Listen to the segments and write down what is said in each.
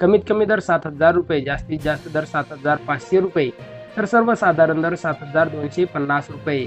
कमीत कमी दर सात हजार रुपये जास्तीत जास्त दर सात हजार पाचशे रुपये तर सर्वसाधारण दर सात हजार दोनशे पन्नास रुपये.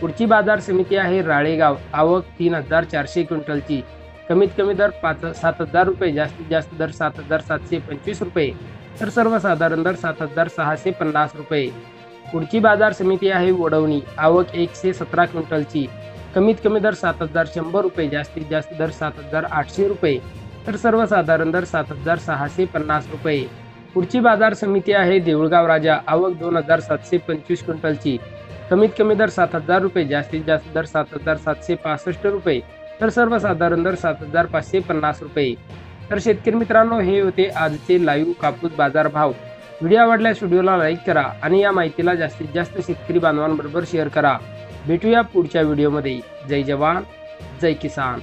पुढची बाजार समिती आहे राळेगाव आवक तीन हजार चारशे क्विंटलची. कमीत कमी दर पाच सात हजार रुपये जास्तीत जास्त दर सात हजार सातशे पंचवीस रुपये तर सर्वसाधारण दर सात हजार सहाशे पन्नास रुपये. पुढची बाजार समिती आहे वडवणी आवक एकशे सतरा क्विंटलची. कमीत कमी दर सात हजार शंभर रुपये जास्तीत जास्त दर सात हजार आठशे रुपये तर सर्वसाधारण दर सात हजार सहाशे पन्नास रुपये. पुढची बाजार समिती आहे देऊळगाव राजा. आवक दोन हजार सातशे पंचवीस क्विंटलची. कमीत कमी दर सात हजार रुपये जास्तीत जास्त दर सात हजार सातशे पासष्ट रुपये. तर सर्वसाधारण दर सात हजार पाचशे पन्नास रुपये. तर शेतकरी मित्रांनो हे होते आजचे लाईव्ह कापूस बाजार भाव व्हिडिओ आवडल्यास व्हिडिओला लाईक करा आणि या माहितीला जास्तीत जास्त शेतकरी बांधवांबरोबर शेअर करा. भेटूया पुढच्या व्हिडिओमध्ये. जय जवान जय किसान.